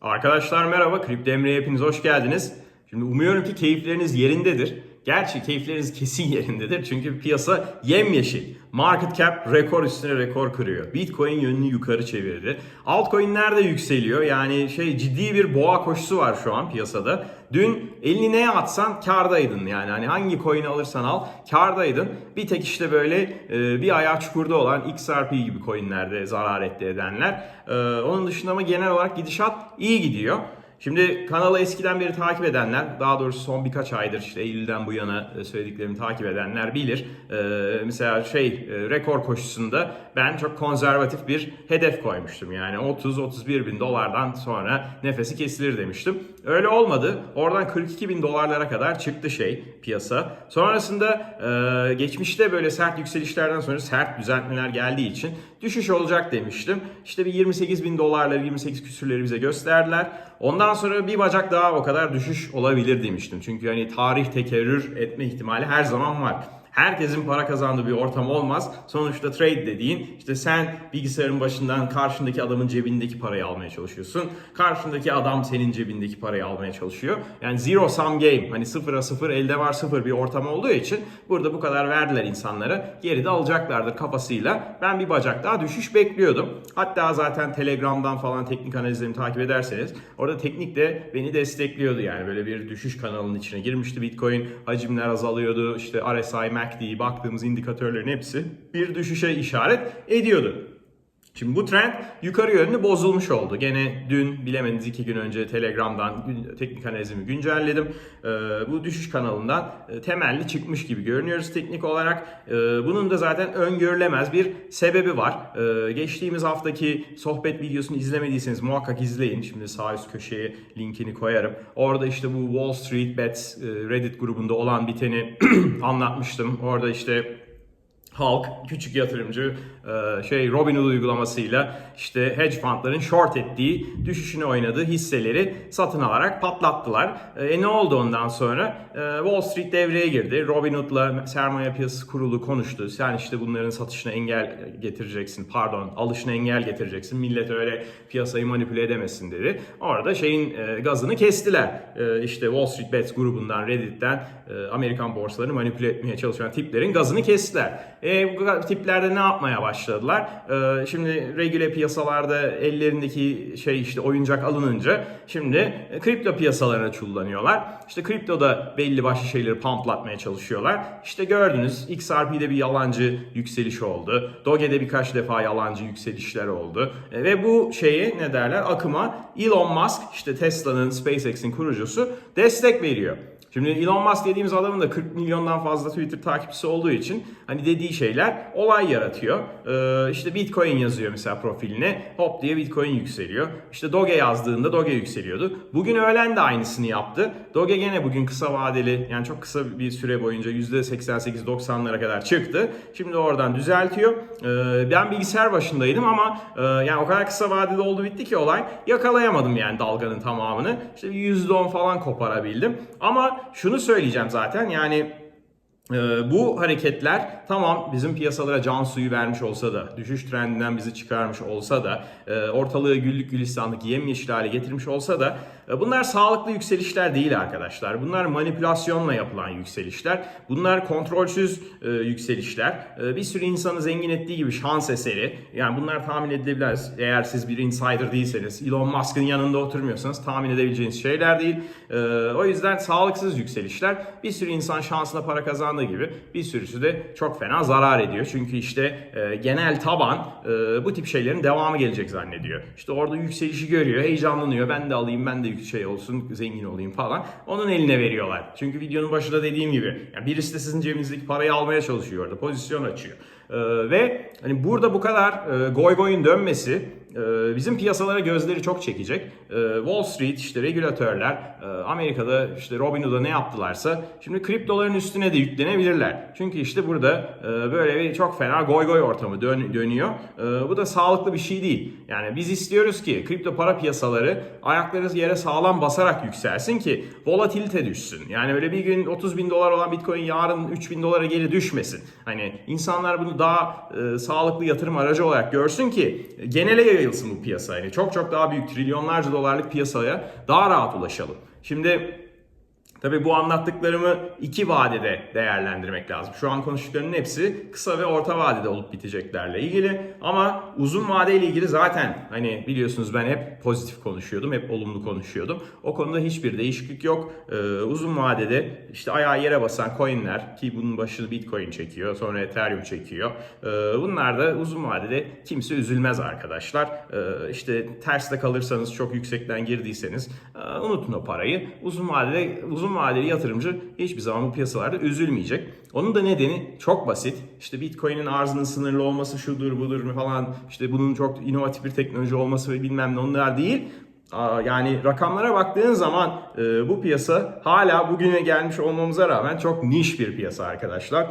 Arkadaşlar merhaba, Kripto Emre'ye hepiniz hoş geldiniz. Şimdi umuyorum ki keyifleriniz yerindedir. Gerçi keyifleriniz kesin yerindedir çünkü piyasa yemyeşil. Market cap rekor üstüne rekor kırıyor. Bitcoin yönünü yukarı çevirdi. Altcoin'ler de yükseliyor. Yani şey ciddi bir boğa koşusu var şu an piyasada. Dün elini neye atsan kardaydın yani. Hani hangi coin'i alırsan al kardaydın. Bir tek işte böyle e, bir ayağı çukurda olan XRP gibi coin'lerde zarar etti edenler. E, onun dışında ama genel olarak gidişat iyi gidiyor. Şimdi kanalı eskiden beri takip edenler, daha doğrusu son birkaç aydır işte Eylül'den bu yana e, söylediklerimi takip edenler bilir. Ee, mesela şey e, rekor koşusunda ben çok konservatif bir hedef koymuştum. Yani 30-31 bin dolardan sonra nefesi kesilir demiştim. Öyle olmadı. Oradan 42 bin dolarlara kadar çıktı şey piyasa. Sonrasında e, geçmişte böyle sert yükselişlerden sonra sert düzeltmeler geldiği için düşüş olacak demiştim. İşte bir 28 bin dolarları 28 küsürleri bize gösterdiler. Ondan sonra bir bacak daha o kadar düşüş olabilir demiştim. Çünkü hani tarih tekerrür etme ihtimali her zaman var. Herkesin para kazandığı bir ortam olmaz. Sonuçta trade dediğin işte sen bilgisayarın başından karşındaki adamın cebindeki parayı almaya çalışıyorsun. Karşındaki adam senin cebindeki parayı almaya çalışıyor. Yani zero sum game. Hani sıfıra sıfır elde var sıfır bir ortam olduğu için burada bu kadar verdiler insanlara. Geri de alacaklardır kafasıyla. Ben bir bacak daha düşüş bekliyordum. Hatta zaten Telegram'dan falan teknik analizlerimi takip ederseniz orada teknik de beni destekliyordu yani böyle bir düşüş kanalının içine girmişti Bitcoin. Hacimler azalıyordu. İşte RSI, MACD baktığımız indikatörlerin hepsi bir düşüşe işaret ediyordu. Şimdi bu trend yukarı yönlü bozulmuş oldu. Gene dün bilemediniz iki gün önce Telegram'dan teknik analizimi güncelledim. Ee, bu düşüş kanalından e, temelli çıkmış gibi görünüyoruz teknik olarak. Ee, bunun da zaten öngörülemez bir sebebi var. Ee, geçtiğimiz haftaki sohbet videosunu izlemediyseniz muhakkak izleyin. Şimdi sağ üst köşeye linkini koyarım. Orada işte bu Wall Street Bets e, Reddit grubunda olan biteni anlatmıştım. Orada işte halk, küçük yatırımcı e, şey Robinhood uygulamasıyla işte hedge fundların short ettiği, düşüşünü oynadığı hisseleri satın alarak patlattılar. E, ne oldu ondan sonra? E, Wall Street devreye girdi. Robinhood'la sermaye piyasası kurulu konuştu. Sen işte bunların satışına engel getireceksin, pardon alışına engel getireceksin. Millet öyle piyasayı manipüle edemesin dedi. Orada şeyin e, gazını kestiler. E, işte Wall Street Bets grubundan, Reddit'ten e, Amerikan borsalarını manipüle etmeye çalışan tiplerin gazını kestiler. E, bu tipler de ne yapmaya başladılar? E, şimdi regüle piyasalarda ellerindeki şey işte oyuncak alınınca şimdi e, kripto piyasalarına çullanıyorlar. İşte kriptoda belli başlı şeyleri pumplatmaya çalışıyorlar. İşte gördünüz XRP'de bir yalancı yükseliş oldu. Doge'de birkaç defa yalancı yükselişler oldu. E, ve bu şeye ne derler akıma Elon Musk işte Tesla'nın SpaceX'in kurucusu destek veriyor. Şimdi Elon Musk dediğimiz adamın da 40 milyondan fazla Twitter takipçisi olduğu için hani dediği şeyler olay yaratıyor. Ee, işte Bitcoin yazıyor mesela profiline hop diye Bitcoin yükseliyor. İşte Doge yazdığında Doge yükseliyordu. Bugün öğlen de aynısını yaptı. Doge gene bugün kısa vadeli yani çok kısa bir süre boyunca %88-90'lara kadar çıktı. Şimdi oradan düzeltiyor. Ee, ben bilgisayar başındaydım ama e, yani o kadar kısa vadeli oldu bitti ki olay. Yakalayamadım yani dalganın tamamını. İşte bir %10 falan koparabildim. Ama şunu söyleyeceğim zaten yani bu hareketler tamam bizim piyasalara can suyu vermiş olsa da, düşüş trendinden bizi çıkarmış olsa da, e, ortalığı güllük gülistanlık yemyeşil hale getirmiş olsa da e, bunlar sağlıklı yükselişler değil arkadaşlar. Bunlar manipülasyonla yapılan yükselişler. Bunlar kontrolsüz e, yükselişler. Bir sürü insanı zengin ettiği gibi şans eseri. Yani bunlar tahmin edilebilir. Eğer siz bir insider değilseniz, Elon Musk'ın yanında oturmuyorsanız tahmin edebileceğiniz şeyler değil. O yüzden sağlıksız yükselişler. Bir sürü insan şansına para kazandığı gibi bir sürüsü de çok fena zarar ediyor. Çünkü işte e, genel taban e, bu tip şeylerin devamı gelecek zannediyor. İşte orada yükselişi görüyor, heyecanlanıyor. Ben de alayım, ben de şey olsun, zengin olayım falan. Onun eline veriyorlar. Çünkü videonun başında dediğim gibi yani birisi de sizin cebinizdeki parayı almaya çalışıyor orada. Pozisyon açıyor. E, ve hani burada bu kadar e, goy goyun dönmesi bizim piyasalara gözleri çok çekecek. E, Wall Street işte regülatörler e, Amerika'da işte Robinhood'a ne yaptılarsa şimdi kriptoların üstüne de yüklenebilirler. Çünkü işte burada e, böyle bir çok fena goy goy ortamı dön- dönüyor. E, bu da sağlıklı bir şey değil. Yani biz istiyoruz ki kripto para piyasaları ayakları yere sağlam basarak yükselsin ki volatilite düşsün. Yani böyle bir gün 30 bin dolar olan Bitcoin yarın 3 bin dolara geri düşmesin. Hani insanlar bunu daha sağlıklı yatırım aracı olarak görsün ki genele yayılsın bu piyasa. Yani çok çok daha büyük trilyonlarca dolarlık piyasaya daha rahat ulaşalım. Şimdi Tabii bu anlattıklarımı iki vadede değerlendirmek lazım. Şu an konuştuklarımın hepsi kısa ve orta vadede olup biteceklerle ilgili. Ama uzun vadeyle ilgili zaten hani biliyorsunuz ben hep pozitif konuşuyordum, hep olumlu konuşuyordum. O konuda hiçbir değişiklik yok. Ee, uzun vadede işte ayağı yere basan coinler ki bunun başını Bitcoin çekiyor, sonra Ethereum çekiyor. Ee, bunlar da uzun vadede kimse üzülmez arkadaşlar. Ee, işte terste kalırsanız çok yüksekten girdiyseniz e, unutun o parayı. Uzun vadede uzun vadeli yatırımcı hiçbir zaman bu piyasalarda üzülmeyecek. Onun da nedeni çok basit. İşte Bitcoin'in arzının sınırlı olması şudur budur falan işte bunun çok inovatif bir teknoloji olması ve bilmem ne onlar değil. Yani rakamlara baktığın zaman e, bu piyasa hala bugüne gelmiş olmamıza rağmen çok niş bir piyasa arkadaşlar.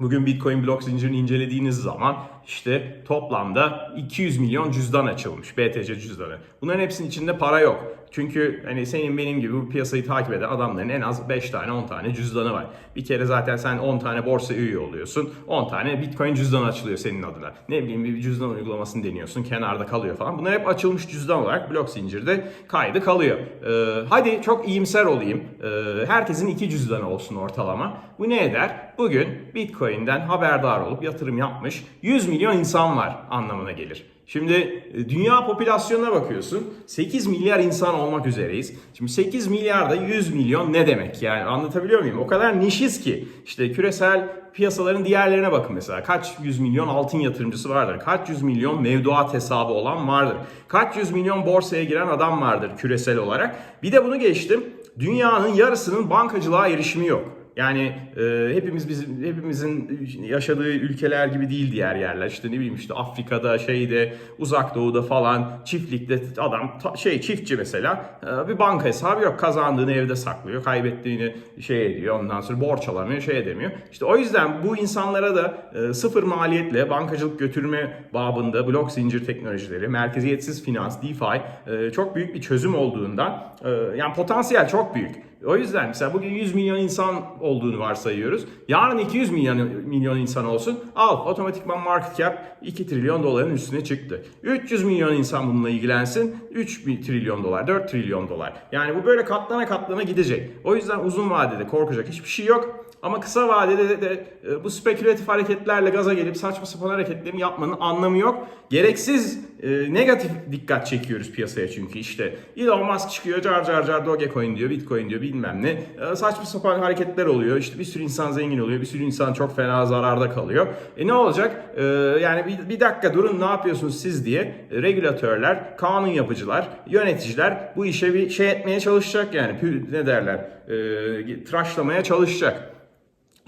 Bugün Bitcoin blok zincirini incelediğiniz zaman işte toplamda 200 milyon cüzdan açılmış. BTC cüzdanı. Bunların hepsinin içinde para yok. Çünkü hani senin benim gibi bu piyasayı takip eden adamların en az 5 tane 10 tane cüzdanı var. Bir kere zaten sen 10 tane borsa üye oluyorsun. 10 tane Bitcoin cüzdanı açılıyor senin adına. Ne bileyim bir cüzdan uygulamasını deniyorsun. Kenarda kalıyor falan. Bunlar hep açılmış cüzdan olarak blok zincirde kaydı kalıyor. Ee, hadi çok iyimser olayım. Ee, herkesin iki cüzdanı olsun ortalama. Bu ne eder? Bugün Bitcoin'den haberdar olup yatırım yapmış 100 milyon insan var anlamına gelir. Şimdi e, dünya popülasyonuna bakıyorsun. 8 milyar insan olmak üzereyiz. Şimdi 8 milyarda 100 milyon ne demek? Yani anlatabiliyor muyum? O kadar nişiz ki. İşte küresel piyasaların diğerlerine bakın mesela. Kaç yüz milyon altın yatırımcısı vardır? Kaç yüz milyon mevduat hesabı olan vardır? Kaç yüz milyon borsaya giren adam vardır küresel olarak? Bir de bunu geçtim. Dünyanın yarısının bankacılığa erişimi yok. Yani e, hepimiz bizim hepimizin yaşadığı ülkeler gibi değil diğer yerler. İşte ne bileyim işte Afrika'da, şeyde, Uzak Doğu'da falan çiftlikte adam ta- şey çiftçi mesela e, bir banka hesabı yok. Kazandığını evde saklıyor, kaybettiğini şey ediyor. Ondan sonra borç alamıyor, şey edemiyor. İşte o yüzden bu insanlara da e, sıfır maliyetle bankacılık götürme babında blok zincir teknolojileri, merkeziyetsiz finans, DeFi e, çok büyük bir çözüm olduğundan e, yani potansiyel çok büyük. O yüzden mesela bugün 100 milyon insan olduğunu varsayıyoruz. Yarın 200 milyon milyon insan olsun. Al otomatikman market cap 2 trilyon doların üstüne çıktı. 300 milyon insan bununla ilgilensin. 3 bir trilyon dolar, 4 trilyon dolar. Yani bu böyle katlana katlana gidecek. O yüzden uzun vadede korkacak hiçbir şey yok. Ama kısa vadede de, de e, bu spekülatif hareketlerle gaza gelip saçma sapan hareketlerin yapmanın anlamı yok. Gereksiz e, negatif dikkat çekiyoruz piyasaya çünkü işte Elon Musk çıkıyor car car car Dogecoin diyor, Bitcoin diyor bilmem ne. E, saçma sapan hareketler oluyor. İşte bir sürü insan zengin oluyor, bir sürü insan çok fena zararda kalıyor. E ne olacak? E, yani bir, bir dakika durun ne yapıyorsunuz siz diye regülatörler, kanun yapıcılar, yöneticiler bu işe bir şey etmeye çalışacak yani ne derler? E, tıraşlamaya çalışacak.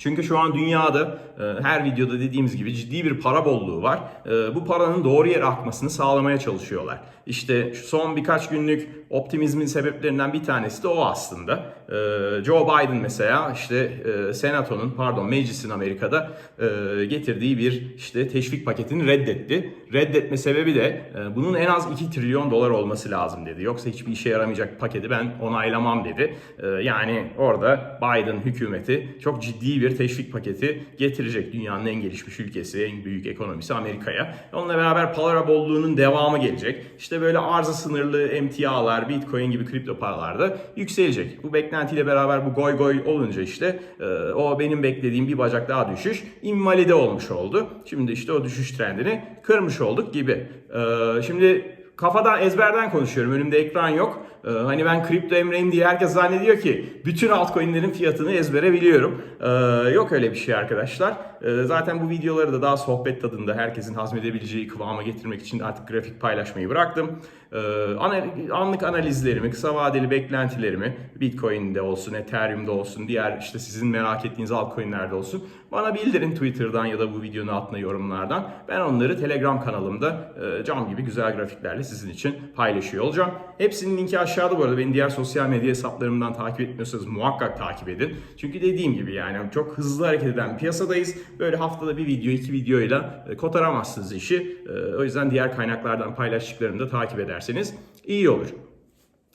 Çünkü şu an dünyada e, her videoda dediğimiz gibi ciddi bir para bolluğu var. E, bu paranın doğru yere akmasını sağlamaya çalışıyorlar. İşte son birkaç günlük optimizmin sebeplerinden bir tanesi de o aslında. E, Joe Biden mesela işte e, senatonun pardon meclisin Amerika'da e, getirdiği bir işte teşvik paketini reddetti. Reddetme sebebi de e, bunun en az 2 trilyon dolar olması lazım dedi. Yoksa hiçbir işe yaramayacak paketi ben onaylamam dedi. Yani orada Biden hükümeti çok ciddi bir teşvik paketi getirecek. Dünyanın en gelişmiş ülkesi, en büyük ekonomisi Amerika'ya. Onunla beraber para bolluğunun devamı gelecek. İşte böyle arıza sınırlı emtialar, bitcoin gibi kripto paralar da yükselecek. Bu beklentiyle beraber bu goy goy olunca işte e, o benim beklediğim bir bacak daha düşüş invalide olmuş oldu. Şimdi işte o düşüş trendini kırmış olduk gibi. E, şimdi kafadan ezberden konuşuyorum. Önümde ekran yok. Ee, hani ben kripto emreyim diye herkes zannediyor ki bütün altcoin'lerin fiyatını ezbere biliyorum. Ee, yok öyle bir şey arkadaşlar. Ee, zaten bu videoları da daha sohbet tadında herkesin hazmedebileceği kıvama getirmek için artık grafik paylaşmayı bıraktım. Ee, anlık analizlerimi, kısa vadeli beklentilerimi Bitcoin'de olsun, Ethereum'da olsun, diğer işte sizin merak ettiğiniz altcoin'lerde olsun bana bildirin Twitter'dan ya da bu videonun altına yorumlardan. Ben onları Telegram kanalımda e, cam gibi güzel grafiklerle sizin için paylaşıyor olacağım. Hepsinin linki aşağıda bu arada. Beni diğer sosyal medya hesaplarımdan takip etmiyorsanız muhakkak takip edin. Çünkü dediğim gibi yani çok hızlı hareket eden piyasadayız. Böyle haftada bir video, iki videoyla e, kotaramazsınız işi. E, O yüzden diğer kaynaklardan paylaştıklarımı da takip ederseniz iyi olur.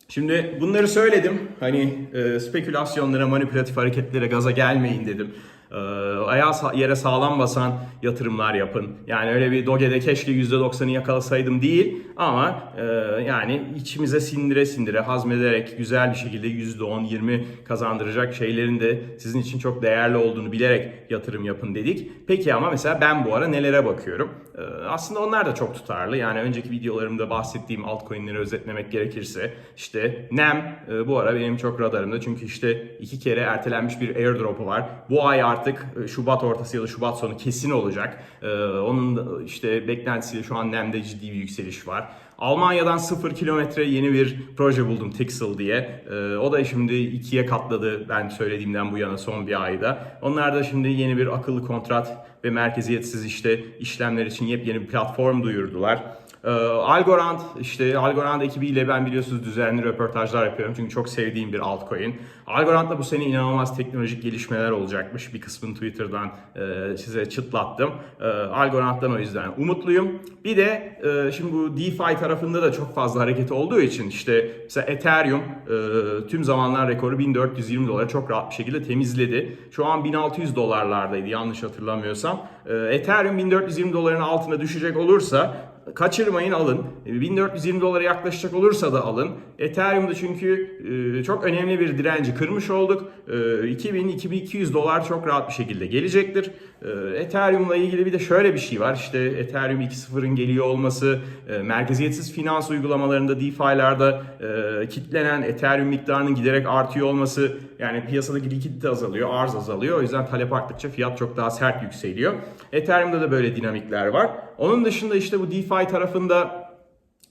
Şimdi bunları söyledim. Hani e, spekülasyonlara, manipülatif hareketlere gaza gelmeyin dedim. Ee, ayağı sa- yere sağlam basan yatırımlar yapın. Yani öyle bir Doge'de keşke %90'ı yakalasaydım değil ama e, yani içimize sindire sindire hazmederek güzel bir şekilde %10-20 kazandıracak şeylerin de sizin için çok değerli olduğunu bilerek yatırım yapın dedik. Peki ama mesela ben bu ara nelere bakıyorum? Ee, aslında onlar da çok tutarlı. Yani önceki videolarımda bahsettiğim altcoin'leri özetlemek gerekirse işte NEM e, bu ara benim çok radarımda. Çünkü işte iki kere ertelenmiş bir airdrop'u var. Bu ay artık e, Şubat ortası ya da Şubat sonu kesin olacak. Ee, onun işte beklentisiyle şu an NEM'de ciddi bir yükseliş var. Almanya'dan 0 kilometre yeni bir proje buldum Tixel diye. Ee, o da şimdi ikiye katladı ben söylediğimden bu yana son bir ayda. Onlar da şimdi yeni bir akıllı kontrat ve merkeziyetsiz işte işlemler için yepyeni bir platform duyurdular. Ee, Algorand işte Algorand ekibiyle ben biliyorsunuz düzenli röportajlar yapıyorum çünkü çok sevdiğim bir altcoin. Algorand'da bu sene inanılmaz teknolojik gelişmeler olacakmış. Bir kısmını Twitter'dan e, size çıtlattım. E, Algorand'dan o yüzden umutluyum. Bir de e, şimdi bu DeFi tarafında da çok fazla hareket olduğu için işte mesela Ethereum e, tüm zamanlar rekoru 1420 dolara çok rahat bir şekilde temizledi. Şu an 1600 dolarlardaydı yanlış hatırlamıyorsam. E, Ethereum 1420 doların altına düşecek olursa kaçırmayın alın. 1420 dolara yaklaşacak olursa da alın. Ethereum'da çünkü e, çok önemli bir direnci kırmış olduk. E, 2000-2200 dolar çok rahat bir şekilde gelecektir. E, Ethereum'la ilgili bir de şöyle bir şey var. İşte Ethereum 2.0'ın geliyor olması, e, merkeziyetsiz finans uygulamalarında DeFi'larda e, kitlenen Ethereum miktarının giderek artıyor olması yani piyasadaki likidite azalıyor, arz azalıyor. O yüzden talep arttıkça fiyat çok daha sert yükseliyor. Ethereum'da da böyle dinamikler var. Onun dışında işte bu DeFi tarafında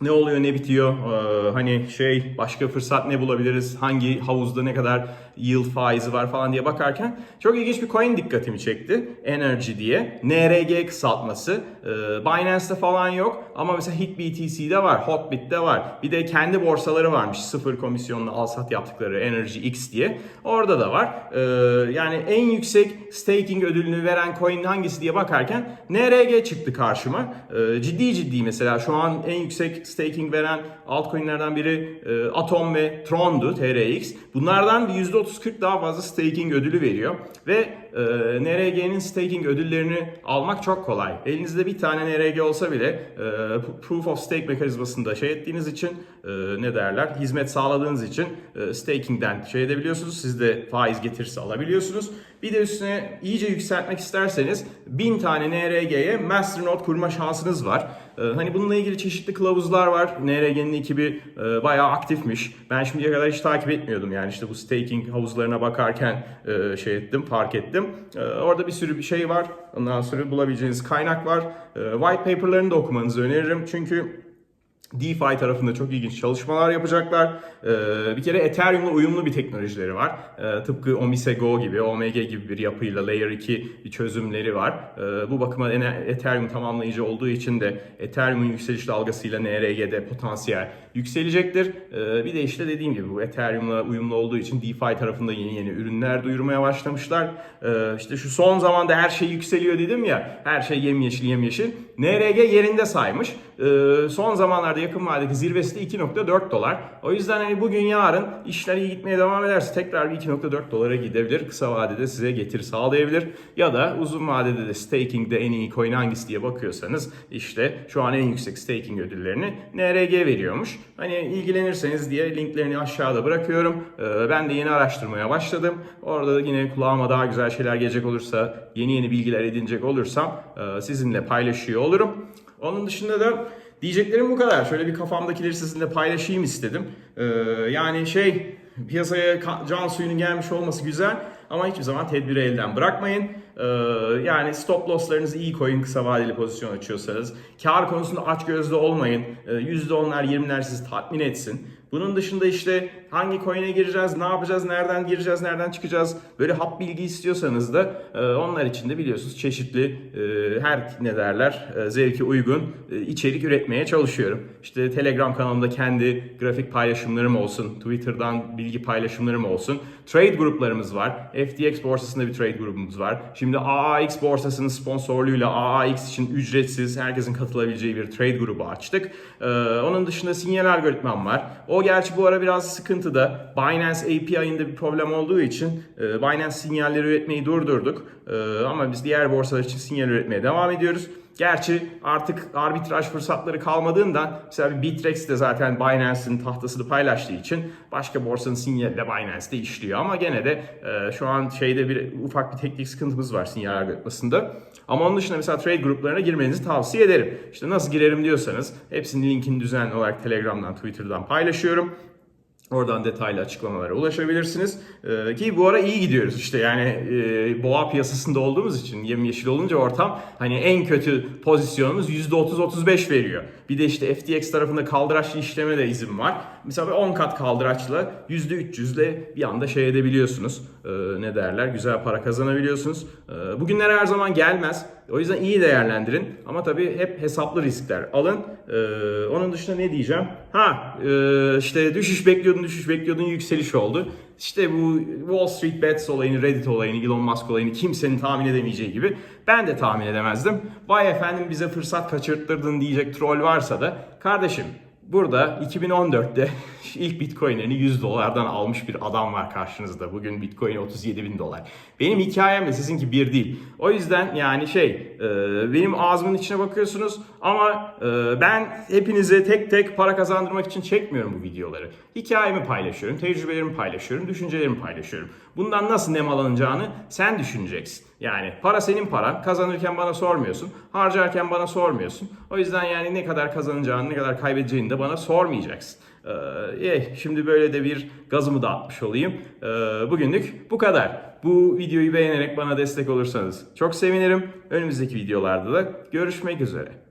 ne oluyor ne bitiyor? Ee, hani şey başka fırsat ne bulabiliriz? Hangi havuzda ne kadar yield faizi var falan diye bakarken çok ilginç bir coin dikkatimi çekti. Energy diye. NRG kısaltması. Ee, falan yok ama mesela HitBTC'de var Hotbit'te var. Bir de kendi borsaları varmış. Sıfır komisyonlu al sat yaptıkları Energy X diye. Orada da var. Ee, yani en yüksek staking ödülünü veren coin hangisi diye bakarken NRG çıktı karşıma. Ee, ciddi ciddi mesela şu an en yüksek staking veren altcoin'lerden biri e, Atom ve Tron'du TRX. Bunlardan bir %30-40 daha fazla staking ödülü veriyor. Ve e, NRG'nin staking ödüllerini almak çok kolay. Elinizde bir tane NRG olsa bile e, Proof of Stake mekanizmasında şey ettiğiniz için e, ne derler hizmet sağladığınız için e, staking'den şey edebiliyorsunuz. Siz de faiz getirisi alabiliyorsunuz. Bir de üstüne iyice yükseltmek isterseniz 1000 tane NRG'ye Masternode kurma şansınız var. Ee, hani bununla ilgili çeşitli kılavuzlar var. NRG'nin ekibi e, bayağı aktifmiş. Ben şimdiye kadar hiç takip etmiyordum yani işte bu staking havuzlarına bakarken e, şey ettim, fark ettim. E, orada bir sürü bir şey var. Ondan sonra bulabileceğiniz kaynak var. White paper'larını da okumanızı öneririm. Çünkü DeFi tarafında çok ilginç çalışmalar yapacaklar. Ee, bir kere Ethereum'la uyumlu bir teknolojileri var. Ee, tıpkı Omise Go gibi, OMG gibi bir yapıyla Layer 2 bir çözümleri var. Ee, bu bakıma Ethereum tamamlayıcı olduğu için de Ethereum'un yükseliş dalgasıyla NRG'de potansiyel yükselecektir. Bir de işte dediğim gibi bu Ethereum'la uyumlu olduğu için DeFi tarafında yeni yeni ürünler duyurmaya başlamışlar. Ee, işte şu son zamanda her şey yükseliyor dedim ya, her şey yemyeşil yemyeşil. NRG yerinde saymış. Ee, son zamanlarda yakın vadedeki zirvesi de 2.4 dolar. O yüzden hani bugün yarın işler iyi gitmeye devam ederse tekrar bir 2.4 dolara gidebilir. Kısa vadede size getir sağlayabilir. Ya da uzun vadede de staking'de en iyi coin hangisi diye bakıyorsanız işte şu an en yüksek staking ödüllerini NRG veriyormuş. Hani ilgilenirseniz diye linklerini aşağıda bırakıyorum. Ee, ben de yeni araştırmaya başladım. Orada da yine kulağıma daha güzel şeyler gelecek olursa, yeni yeni bilgiler edinecek olursam e, sizinle paylaşıyor olurum. Onun dışında da diyeceklerim bu kadar. Şöyle bir kafamdakileri sizinle paylaşayım istedim. Ee, yani şey piyasaya can suyunun gelmiş olması güzel ama hiçbir zaman tedbiri elden bırakmayın. Ee, yani stop losslarınızı iyi koyun kısa vadeli pozisyon açıyorsanız. Kar konusunda aç gözlü olmayın. Ee, %10'lar 20'ler sizi tatmin etsin. Bunun dışında işte hangi coin'e gireceğiz, ne yapacağız, nereden gireceğiz, nereden çıkacağız böyle hap bilgi istiyorsanız da e, onlar için de biliyorsunuz çeşitli e, her ne derler e, zevki uygun içerik üretmeye çalışıyorum. İşte Telegram kanalımda kendi grafik paylaşımlarım olsun, Twitter'dan bilgi paylaşımlarım olsun. Trade gruplarımız var. FTX borsasında bir trade grubumuz var. Şimdi AAX borsasının sponsorluğuyla AAX için ücretsiz herkesin katılabileceği bir trade grubu açtık. Onun dışında sinyal algoritmam var. O gerçi bu ara biraz sıkıntıda. Binance API'inde bir problem olduğu için e, Binance sinyalleri üretmeyi durdurduk. E, ama biz diğer borsalar için sinyal üretmeye devam ediyoruz. Gerçi artık arbitraj fırsatları kalmadığından mesela bir Bitrex de zaten Binance'in tahtasını paylaştığı için başka borsanın sinyali de Binance'de işliyor. Ama gene de e, şu an şeyde bir ufak bir teknik sıkıntımız var sinyal algoritmasında. Ama onun dışında mesela trade gruplarına girmenizi tavsiye ederim. İşte nasıl girerim diyorsanız hepsinin linkini düzenli olarak Telegram'dan, Twitter'dan paylaşıyorum. Oradan detaylı açıklamalara ulaşabilirsiniz. Ee, ki bu ara iyi gidiyoruz işte yani e, boğa piyasasında olduğumuz için yemyeşil olunca ortam hani en kötü pozisyonumuz %30-35 veriyor. Bir de işte FTX tarafında kaldıraçlı işleme de izin var. Mesela bir 10 kat kaldıraçla %300'le bir anda şey edebiliyorsunuz. Ee, ne derler güzel para kazanabiliyorsunuz. Ee, bugünler her zaman gelmez. O yüzden iyi değerlendirin. Ama tabii hep hesaplı riskler alın. Ee, onun dışında ne diyeceğim? Ha e, işte düşüş bekliyordun düşüş bekliyordun yükseliş oldu. İşte bu Wall Street Bets olayını, Reddit olayını, Elon Musk olayını kimsenin tahmin edemeyeceği gibi ben de tahmin edemezdim. Vay efendim bize fırsat kaçırttırdın diyecek troll varsa da kardeşim Burada 2014'te ilk Bitcoin'lerini 100 dolardan almış bir adam var karşınızda. Bugün Bitcoin 37 bin dolar. Benim hikayem de sizinki bir değil. O yüzden yani şey e, benim ağzımın içine bakıyorsunuz ama e, ben hepinize tek tek para kazandırmak için çekmiyorum bu videoları. Hikayemi paylaşıyorum, tecrübelerimi paylaşıyorum, düşüncelerimi paylaşıyorum. Bundan nasıl nem alınacağını sen düşüneceksin. Yani para senin paran. Kazanırken bana sormuyorsun. Harcarken bana sormuyorsun. O yüzden yani ne kadar kazanacağını, ne kadar kaybedeceğini de bana sormayacaksın. Ee, eh, şimdi böyle de bir gazımı dağıtmış olayım. Ee, bugünlük bu kadar. Bu videoyu beğenerek bana destek olursanız çok sevinirim. Önümüzdeki videolarda da görüşmek üzere.